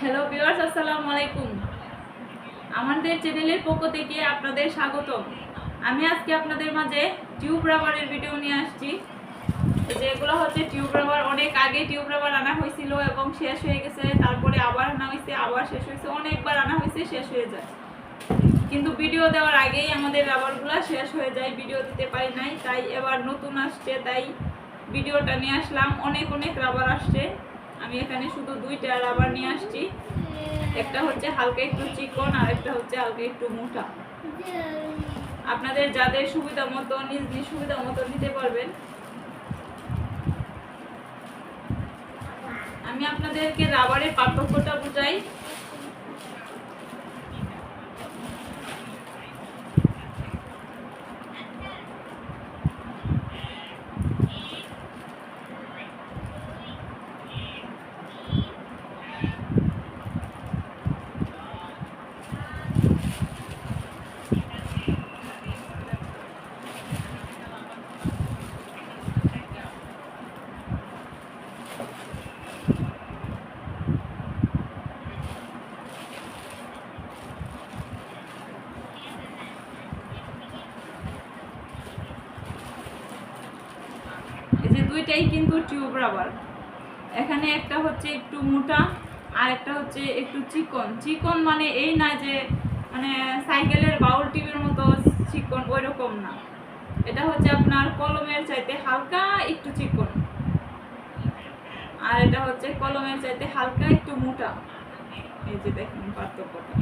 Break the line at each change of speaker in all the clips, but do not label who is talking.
Hello viewers আসসালামু আলাইকুম। আমাদের চ্যানেলের পক্ষ থেকে আপনাদের স্বাগত আমি আজকে আপনাদের মাঝে টিউব রাবারের ভিডিও নিয়ে আসছি। যেগুলো হচ্ছে টিউব রাবার অনেক আগে টিউব রাবার আনা হয়েছিল এবং শেষ হয়ে গেছে, তারপরে আবার আনা হয়েছে, আবার শেষ হয়েছে, অনেকবার আনা হয়েছে, শেষ হয়ে যায়। কিন্তু ভিডিও দেওয়ার আগেই আমাদের রাবারগুলো শেষ হয়ে যায় ভিডিও দিতে পারি নাই, তাই এবার নতুন আসছে, তাই ভিডিওটা নিয়ে আসলাম। অনেক অনেক রাবার আসছে। আমি এখানে শুধু দুইটা রাবার নিয়ে আসছি। একটা হচ্ছে হালকা একটু চিকন আর একটা হচ্ছে হালকা একটু মোটা। আপনাদের যাদের সুবিধা মতো, নিজ নিজ সুবিধা মতো নিতে পারবেন। আমি আপনাদেরকে রাবারের পার্থক্যটা বুঝাই এই যে দুইটাই কিন্তু টিউব রাবার এখানে একটা হচ্ছে একটু মোটা, আর একটা হচ্ছে একটু চিকন। চিকন মানে এই না যে মানে সাইকেলের বাউল টিভির মতো চিকন ওই রকম না। এটা হচ্ছে আপনার কলমের চাইতে হালকা একটু চিকন। আর এটা হচ্ছে কলমের চাইতে হালকা একটু মোটা। এই যে দেখুন পার্থক্যটা।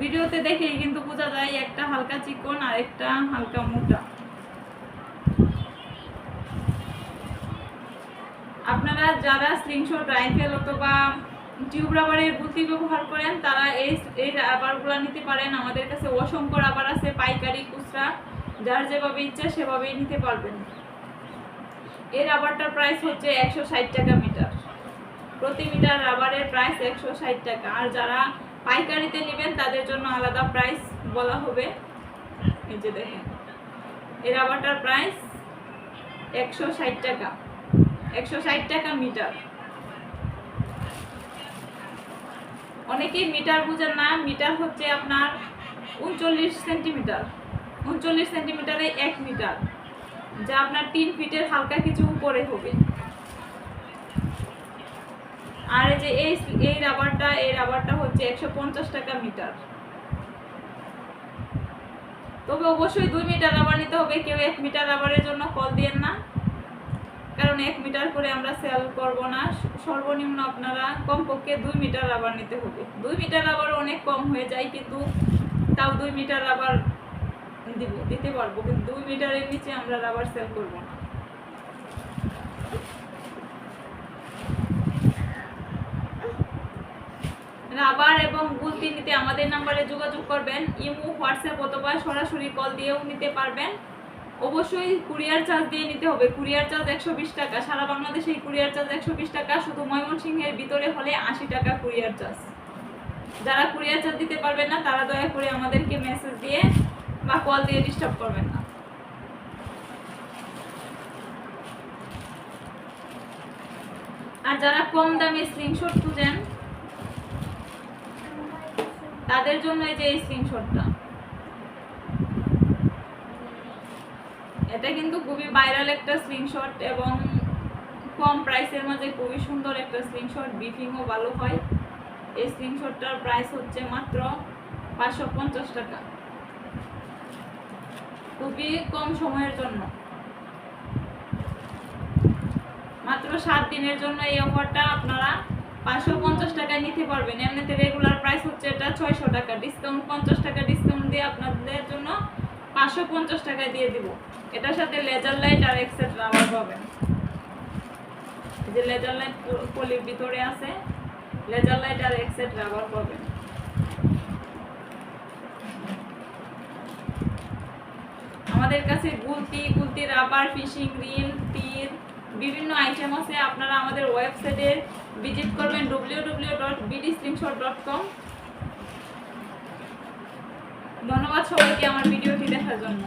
ভিডিওতে দেখেই কিন্তু বোঝা যায় একটা হালকা চিকন আর একটা হালকা মোটা। আপনারা যারা স্লিংশট রাইফেল অথবা টিউব রাবারের বুদ্ধি ব্যবহার করেন, তারা এই এই রাবারগুলো নিতে পারেন। আমাদের কাছে অসংখ্য রাবার আছে, পাইকারি, খুচরা, যার যেভাবে ইচ্ছা সেভাবেই নিতে পারবেন। এই রাবারটার প্রাইস হচ্ছে একশো ষাট টাকা মিটার প্রতি মিটার রাবারের প্রাইস একশো ষাট টাকা। আর যারা পাইকারিতে নেবেন, তাদের জন্য আলাদা প্রাইস বলা হবে। এই যে দেখেন এই রাবারটার প্রাইস একশো ষাট টাকা, একশো ষাট টাকা মিটার। অনেকেই মিটার বুঝেন না, মিটার হচ্ছে আপনার উনচল্লিশ সেন্টিমিটার, উনচল্লিশ সেন্টিমিটারে এক মিটার, যা আপনার তিন ফিটের হালকা কিছু উপরে হবে। আর এই যে এই এই রাবারটা এই রাবারটা হচ্ছে একশো পঞ্চাশ টাকা মিটার। তবে অবশ্যই দুই মিটার রাবার নিতে হবে, কেউ এক মিটার রাবারের জন্য কল দিয়েন না। কারণ এক মিটার করে আমরা সেল করব না। সর্বনিম্ন আপনারা কমপক্ষে দুই মিটার রাবার নিতে হবে। দুই মিটার রাবার অনেক কম হয়ে যায়, কিন্তু তাও দুই মিটার রাবার দিব, দিতে পারব। কিন্তু দুই মিটারের নিচে আমরা রাবার সেল করব না। রাবার এবং গুলতি নিতে আমাদের নাম্বারে যোগাযোগ করবেন। ইমো, হোয়াটসঅ্যাপ অথবা সরাসরি কল দিয়েও নিতে পারবেন। অবশ্যই কুরিয়ার চার্জ দিয়ে নিতে হবে। কুরিয়ার চার্জ একশো বিশ টাকা। সারা বাংলাদেশে এই কুরিয়ার চার্জ একশো বিশ টাকা। শুধু ময়মনসিংহের ভিতরে হলে আশি টাকা কুরিয়ার চার্জ। যারা কুরিয়ার চার্জ দিতে পারবেন না, তারা দয়া করে আমাদেরকে মেসেজ দিয়ে বা কল দিয়ে ডিস্টার্ব করবেন না। আর যারা কম দামে স্ক্রিনশট খুঁজেন তাদের জন্য এই যে এই স্ক্রিনশটটা এটা কিন্তু খুবই ভাইরাল একটা স্ক্রিনশট এবং কম প্রাইসের মাঝে খুবই সুন্দর একটা স্ক্রিনশট বিফিংও ভালো হয়। এই স্ক্রিনশটটার প্রাইস হচ্ছে মাত্র পাঁচশো পঞ্চাশ টাকা। খুবই কম সময়ের জন্য। মাত্র সাত দিনের জন্য এই অফারটা আপনারা পাঁচশো পঞ্চাশ নিতে পারবেন। এমনিতে রেগুলার প্রাইস হচ্ছে এটা ছয়শো টাকা। ডিসকাউন্ট পঞ্চাশ টাকা ডিসকাউন্ট দিয়ে আপনাদের জন্য দিয়ে দিব। সাথে লেজার লাইট আর আবার পাবেন। যে লেজার লাইট পলির ভিতরে আছে লেজার লাইট আর এক্সেট্রা আবার পাবেন। আমাদের কাছে গুলতি গুলতি রাবার ফিশিং রিল তীর বিভিন্ন আইটেম আছে, আপনারা আমাদের ওয়েবসাইটে ভিজিট করবেন W W dot BD dot com ধন্যবাদ সবাইকে আমার ভিডিওটি দেখার জন্য।